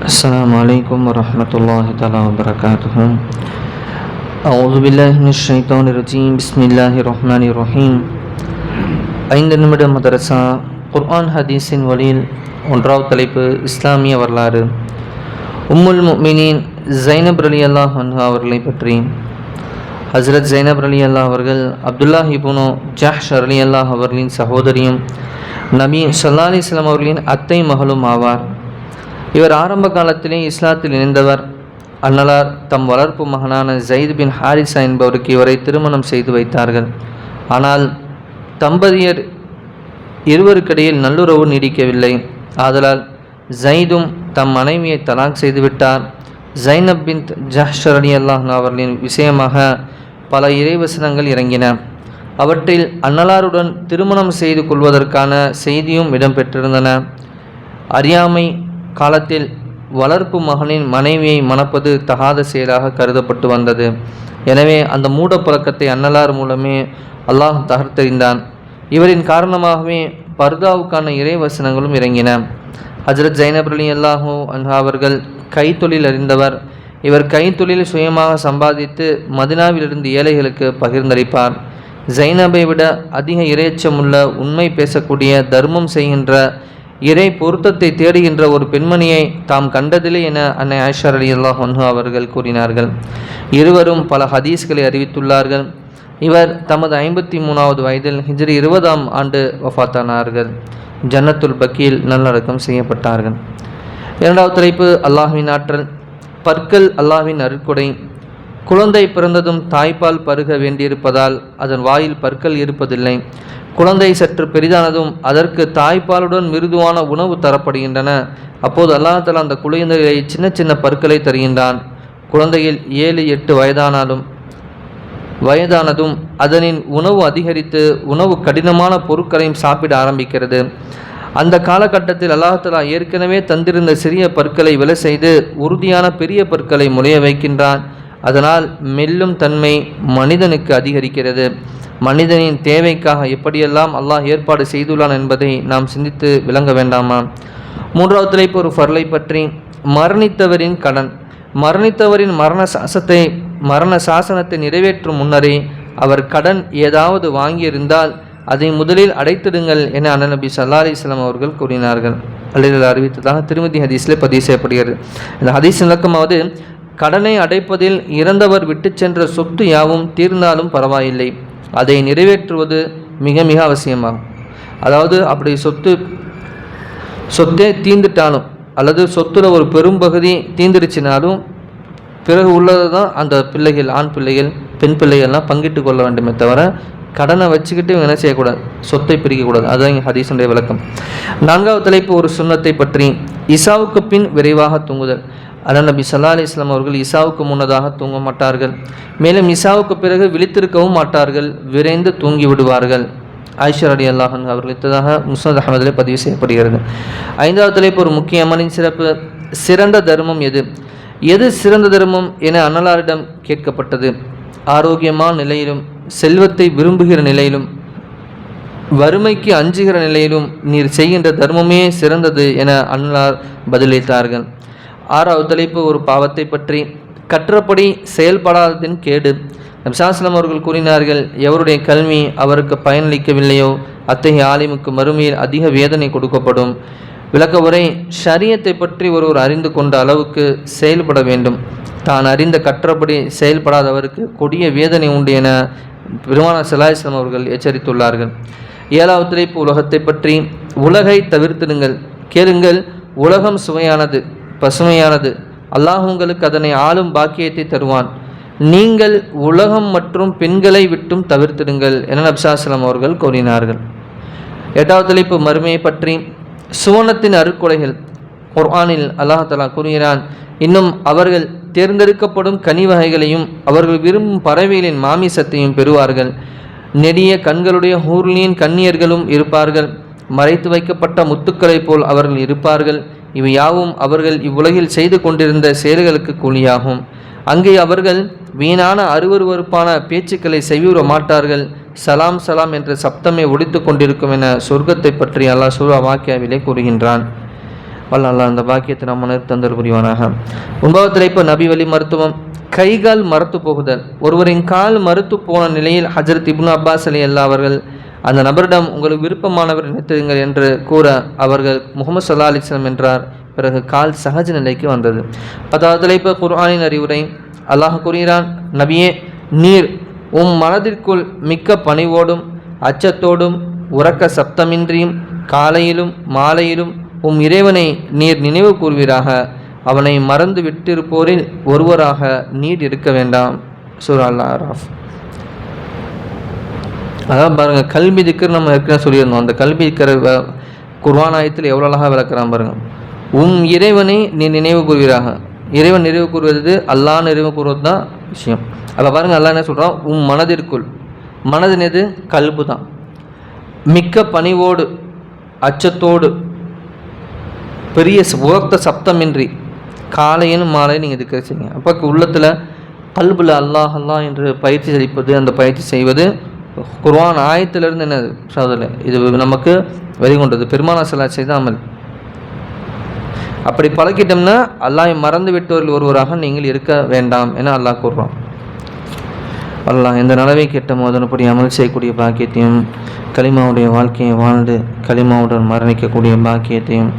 السلام عليكم ورحمة الله تعالى وبركاته أعوذ بالله من الشيطان الرجيم بسم الله الرحمن الرحيم ஐந்து நிமிட மதரசா குர்ஆன் ஹதீஸின் வழியில் ஒன்றாவது தலைப்பு இஸ்லாமிய வரலாறு உம்முல் முஃமினீன் ஜைனப் அலி அல்லாஹ் அன்ஹா அவர்களை பற்றி ஹஸ்ரத் ஜைனப் அலி அல்லாஹ் அவர்கள் அப்துல்லா இபுனோ ஜஹ்ஷ் அலி அல்லாஹ் அவர்களின் சகோதரியும் நபி ஸல்லல்லாஹு அலைஹி வஸல்லம் அவர்களின் அத்தை மகளும் ஆவார் இவர் ஆரம்ப காலத்திலே இஸ்லாத்தில் இணைந்தவர். அன்னலார் தம் வளர்ப்பு மகனான ஜயித் பின் ஹாரிசா என்பவருக்கு இவரை திருமணம் செய்து வைத்தார்கள். ஆனால் தம்பதியர் இருவருக்கிடையில் நல்லுறவு நீடிக்கவில்லை. ஆதலால் ஜயிதும் தம் மனைவியை தலாக் செய்துவிட்டார் ஜைனப் பின் ஜஹ்ஷர் அலி அல்லாஹ் அவர்களின் விஷயமாக பல இறைவசனங்கள் இறங்கின. அவற்றில் அன்னலாருடன் திருமணம் செய்து கொள்வதற்கான செய்தியும் இடம்பெற்றிருந்தன. அறியாமை காலத்தில் வளர்ப்பு மகனின் மனைவியை மணப்பது தகாத செயலாக கருதப்பட்டு வந்தது. எனவே அந்த மூட பழக்கத்தை அன்னலார் மூலமே அல்லாஹ் தகர்த்தெறிந்தான். இவரின் காரணமாகவே பர்தாவுக்கான இறைவசனங்களும் இறங்கின. ஹஜரத் ஜைனப் அலி அல்லாஹூ அன்ஹா அவர்கள் கைத்தொழில் அறிந்தவர். இவர் கைத்தொழில் சுயமாக சம்பாதித்து மதினாவிலிருந்து ஏழைகளுக்கு பகிர்ந்தளிப்பார். ஜைனபை விட அதிக இரையச்சமுள்ள உண்மை பேசக்கூடிய தர்மம் செய்கின்ற இறை பொருத்தத்தை தேடுகின்ற ஒரு பெண்மணியை தாம் கண்டதில்லை என அன்னை ஆயிஷா அலி அல்லாஹ் அவர்கள் கூறினார்கள். இருவரும் பல ஹதீஸ்களை அறிவித்துள்ளார்கள். இவர் தமது ஐம்பத்தி மூணாவது வயதில் ஹிஜ்ரி இருபதாம் ஆண்டு வஃத்தானார்கள். ஜன்னத்துல் பக்கீல் நல்லடக்கம் செய்யப்பட்டார்கள். இரண்டாவது தலைப்பு அல்லாஹ்வின் ஆற்றல். பற்கள் அல்லாஹ்வின் அருட்கொடை. குழந்தை பிறந்ததும் தாய்ப்பால் பருக வேண்டியிருப்பதால் அதன் வாயில் பற்கள் இருப்பதில்லை. குழந்தை சற்று பெரிதானதும் அதற்கு தாய்ப்பாலுடன் மிருதுவான உணவு தரப்படுகின்றன. அப்போது அல்லாஹால அந்த குழந்தைகளை சின்ன சின்ன பற்களை தருகின்றான். குழந்தையில் ஏழு எட்டு வயதானாலும் வயதானதும் அதனின் உணவு அதிகரித்து உணவு கடினமான பொருட்களையும் சாப்பிட ஆரம்பிக்கிறது. அந்த காலகட்டத்தில் அல்லாஹலா ஏற்கனவே தந்திருந்த சிறிய பற்களை விலை செய்து உறுதியான பெரிய பற்களை முளைய வைக்கின்றான். அதனால் மெல்லும் தன்மை மனிதனுக்கு அதிகரிக்கிறது. மனிதனின் தேவைக்காக எப்படியெல்லாம் அல்லாஹ் ஏற்பாடு செய்துள்ளான் என்பதை நாம் சிந்தித்து விளங்க வேண்டாமா? மூன்றாவது தலைப்பு ஒரு ஃபர்லை பற்றி. மரணித்தவரின் கடன். மரணித்தவரின் மரண சாசத்தை மரண சாசனத்தை நிறைவேற்றும் முன்னரே அவர் கடன் ஏதாவது வாங்கியிருந்தால் அதை முதலில் அடைத்திடுங்கள் என அண்ணநபி நபி சல்லா அலிஸ்லாம் அவர்கள் கூறினார்கள். அல்லது அறிவித்ததாக திருமதி ஹதீஸில் பதிவு செய்யப்படுகிறது. இந்த ஹதீஸ் விளக்கமாவது கடனை அடைப்பதில் இறந்தவர் விட்டு சென்ற சொத்து யாவும் தீர்ந்தாலும் பரவாயில்லை. அதை நிறைவேற்றுவது மிக மிக அவசியமாகும் அதாவது அப்படி சொத்து சொத்தே தீந்துட்டாலும் அல்லது சொத்துல ஒரு பெரும்பகுதி தீந்துருச்சினாலும் பிறகு உள்ளது தான் அந்த பிள்ளைகள் ஆண் பிள்ளைகள் பெண் பிள்ளைகள்லாம் பங்கிட்டு கொள்ள வேண்டுமே தவிர கடனை வச்சுக்கிட்டு இவங்க என்ன செய்யக்கூடாது? சொத்தை பிரிக்கக்கூடாது. அதுதான் இங்கே ஹதீஸுடைய விளக்கம். நான்காவது தலைப்பு ஒரு சுண்ணத்தை பற்றி. இசாவுக்கு பின் விரைவாக தூங்குதல். அண்ணன் நபி சல்லா அலி இஸ்லாம் அவர்கள் இசாவுக்கு முன்னதாக தூங்க மாட்டார்கள். மேலும் இசாவுக்கு பிறகு விழித்திருக்கவும் மாட்டார்கள் விரைந்து தூங்கி விடுவார்கள். ஐஷர் அலி அல்லாஹன் அவர்கள் இத்ததாக முஸ்னத் அகமதில் பதிவு செய்யப்படுகிறது. ஐந்தாவது தலைப்பு ஒரு முக்கியமான சிறப்பு சிறந்த தர்மம் எது? எது சிறந்த தர்மம் என அன்னலாரிடம் கேட்கப்பட்டது. ஆரோக்கியமான நிலையிலும் செல்வத்தை விரும்புகிற நிலையிலும் வறுமைக்கு அஞ்சுகிற நிலையிலும் நீர் செய்கின்ற தர்மமே சிறந்தது என அன்னலார் பதிலளித்தார்கள். ஆறாவது தலைப்பு ஒரு பாவத்தை பற்றி. கற்றபடி செயல்படாததின் கேடு. நப்சாஸ்லம் அவர்கள் கூறினார்கள் எவருடைய கல்வி அவருக்கு பயனளிக்கவில்லையோ அத்தகைய ஆலிமுக்கு மறுமையில் அதிக வேதனை கொடுக்கப்படும். விளக்க உரை ஷரியத்தை பற்றி ஒருவர் அறிந்து கொண்ட அளவுக்கு செயல்பட வேண்டும். தான் அறிந்த கற்றபடி செயல்படாதவருக்கு கொடிய வேதனை உண்டு என பெருமான சலாஹிஸ்லாம் அவர்கள் எச்சரித்துள்ளார்கள். ஏழாவது தலைப்பு உலகத்தை பற்றி. உலகை தவிர்த்திடுங்கள். கேளுங்கள் உலகம் சுவையானது. பசுமையானது. அல்லாஹ் உங்களுக்கு அதனை ஆளும் பாக்கியத்தை தருவான். நீங்கள் உலகம் மற்றும் பெண்களை விட்டும் தவிர்த்திடுங்கள் என நப்சாஸ்லாம் அவர்கள் கூறினார்கள். எட்டாவது தலைப்பு மறுமையை பற்றி. சுவனத்தின் அருக்கொலைகள். குர்ஆனில் அல்லாஹலா கூறுகிறான் இன்னும் அவர்கள் தேர்ந்தெடுக்கப்படும் கனி வகைகளையும் அவர்கள் விரும்பும் பறவைகளின் மாமிசத்தையும் பெறுவார்கள். நெடிய கண்களுடைய ஹூர்லியின் கண்ணியர்களும் இருப்பார்கள். மறைத்து வைக்கப்பட்ட முத்துக்களைப் போல் அவர்கள் இருப்பார்கள். இவை யாவும் அவர்கள் இவ்வுலகில் செய்து கொண்டிருந்த செயல்களுக்கு கூலியாகும். அங்கே அவர்கள் வீணான அருவருவறுப்பான பேச்சுக்களை செய்விட மாட்டார்கள். சலாம் சலாம் என்ற சப்தமே ஒடித்து கொண்டிருக்கும் என சொர்க்கத்தை பற்றி அல்லாஹ் சூரா வாக்கியாவிலே கூறுகின்றான். வல்ல அல்லா அந்த வாக்கியத்தை நம்ம தந்தர் புரிவானாக ஒன்பதாவது இப்போ நபி வழி மருத்துவம் கைகால் மறுத்து போகுதல். ஒருவரின் கால் மறுத்து போன நிலையில் ஹஜரத் இப்னு அப்பாஸ் அலி அல்லா அவர்கள் அந்த நபரிடம் உங்களுக்கு விருப்பமானவர் நினைத்துங்கள் என்று கூற அவர்கள் முகமது சல்லா அலிஸ்லம் என்றார். பிறகு கால் சகஜ நிலைக்கு வந்தது. பத்தாவது தலைப்பு குர்ஆனின் அறிவுரை. அல்லாஹ் கூறுகிறான் நபியே நீர் உம் மனதிற்குள் மிக்க பணிவோடும் அச்சத்தோடும் உறக்க சப்தமின்றியும் காலையிலும் மாலையிலும் உம் இறைவனை நீர் நினைவு கூறுவீராக அவனை மறந்து விட்டிருப்போரில் ஒருவராக நீர் இருக்க வேண்டாம். சுரா ராஃப் அதான் பாருங்கள் கல்வி திக்கர் நம்ம ஏற்கனவே சொல்லியிருந்தோம். அந்த கல்வி திக்கர் குர்வானாயத்தில் எவ்வளோ அழகாக விளக்குறான் பாருங்கள் உம் இறைவனை நீ நினைவு கூறுகிறாக இறைவன் நினைவு கூறுவது அல்லா நினைவு கூறுவது தான் விஷயம். அப்போ பாருங்கள் அல்லா என்ன சொல்கிறான் உம் மனதிற்குள். மனதின் எது? கல்பு தான். மிக்க பணிவோடு அச்சத்தோடு பெரிய உரத்த சப்தமின்றி காலையின் மாலை நீங்கள் இதுக்கு செய்யுங்க. அப்போ உள்ளத்தில் கல்பில் அல்லாஹ் அல்லாஹ் என்று பயிற்சி செழிப்பது அந்த பயிற்சி செய்வது குர்வான் ஆயத்திலிருந்து என்ன சோதனை இது நமக்கு வெளிக்கொண்டது பெருமானா சலா செய்தாமல் அப்படி பழக்கிட்டோம்னா அல்லாஹ் மறந்து விட்டவர்கள் ஒருவராக நீங்கள் இருக்க வேண்டாம் என அல்லாஹ் கூறுறோம் அல்லாஹ் எந்த நிலவை கெட்ட மோதனப்படி அமல் செய்யக்கூடிய பாக்கியத்தையும் களிமாவுடைய வாழ்க்கையை வாழ்ந்து களிமாவுடன் மரணிக்கக்கூடிய பாக்கியத்தையும்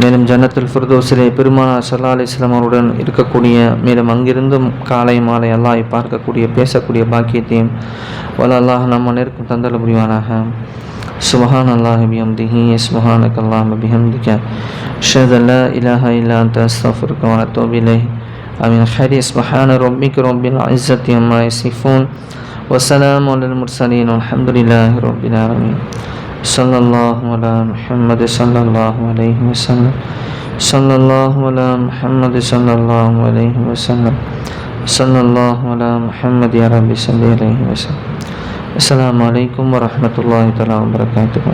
மேலும் ஜன்னத்தில் ஃபிர்தோசிலே பெருமானார் சல்லா அலிஸ்லாம் அவருடன் இருக்கக்கூடிய மேலும் அங்கிருந்தும் காலை மாலை அல்லாஹ் பார்க்கக்கூடிய பேசக்கூடிய பாக்கியத்தையும் வல்ல அல்லாஹ் நம்ம நிற்கும் தந்தல புரிவானாக. சுபஹான் அல்லாஹ் பிஹம்திஹி சுபஹானக் அல்லாஹ் பிஹம்திக ஷத் அல்லா இலாஹ இல்லா அந்த அஸ்தஃபுருக்கு வனத்தோபிலே அமின். ஹரி சுபஹான ரொம்பிக்கு ரொம்பின் இஸ்ஸத்தி அம்மா சிஃபோன் வசலாம் அலுல் முர்சலீன். அலமதுல்லாஹ் ரொம்பின் ஆலமின். صلى الله على محمد صلى الله عليه وسلم. صلى الله على محمد صلى الله عليه وسلم. صلى الله على محمد يا رب صل عليه وسلم. السلام عليكم ورحمة الله تعالى وبركاته.